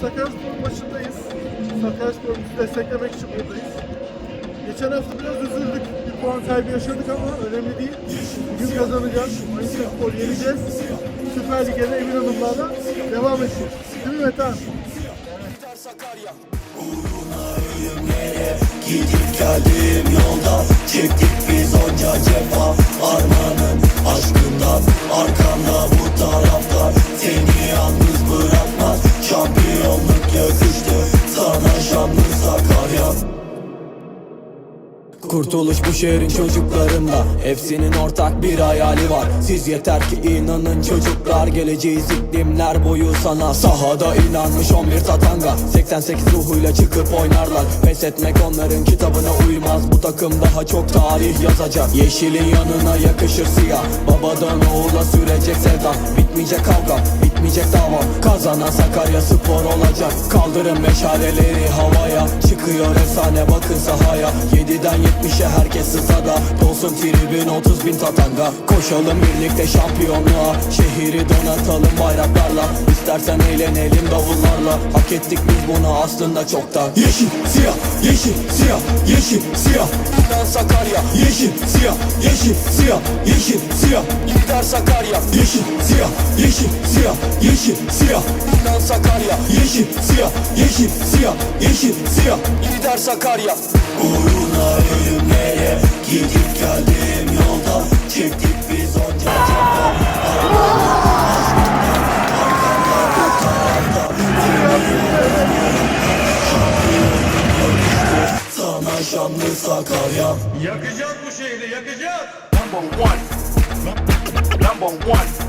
Sakaryaspor maçındayız. Sakaryaspor bizi desteklemek için buradayız. Geçen hafta biraz üzüldük. Bir puan kaybı yaşadık ama önemli değil. Bugün kazanacağız. Spor yeneceğiz. Süper Lig'e de emin adımlarla devam edeceğiz. Değil mi Metehan? Gidip geldiğim yolda Çektik biz onca cefa Armanın aşkından Arkamda Sakarya Kurtuluş bu şehrin çocuklarında. Hepsinin ortak bir hayali var. Siz yeter ki inanın çocuklar. Geleceğiz iklimler boyu sana Sahada inanmış 11 tatanga. 88 ruhuyla çıkıp oynarlar. Pes etmek onların kitabına uymaz. Bu takım daha çok tarih yazacak. Yeşilin yanına yakışır siyah. Babadan oğula sürecek sevda. Bitmeyecek kavga, bitmeyecek dava Kazanan Sakarya spor olacak. Kaldırın meşaleleri havaya. Çıkıyor efsane bakın sahaya. 7'den 70'e herkes stada. Dolsun tribün 30 bin tatanga. Koşalım birlikte şampiyonluğa. Şehri donatalım bayraklarla. İstersen eğlenelim davullarla. Hak ettik biz bunu aslında çoktan. Yeşil, siyah, yeşil, siyah, yeşil, siyah. Lider Sakarya. Yeşil, siyah, yeşil, siyah, yeşil, siyah. Lider Sakarya. Yeşil, siyah, yeşil, siyah, yeşil, siyah. Lider Sakarya. Yeşil, siyah, yeşil, siyah, yeşil, siyah. Lider Sakarya. Uğruna ölümlere Gidip geldiğim yolda. Çektik biz onca cefa Sana şanlı Sakarya. Yakacağız bu şehri yakacağız. number one. Number one.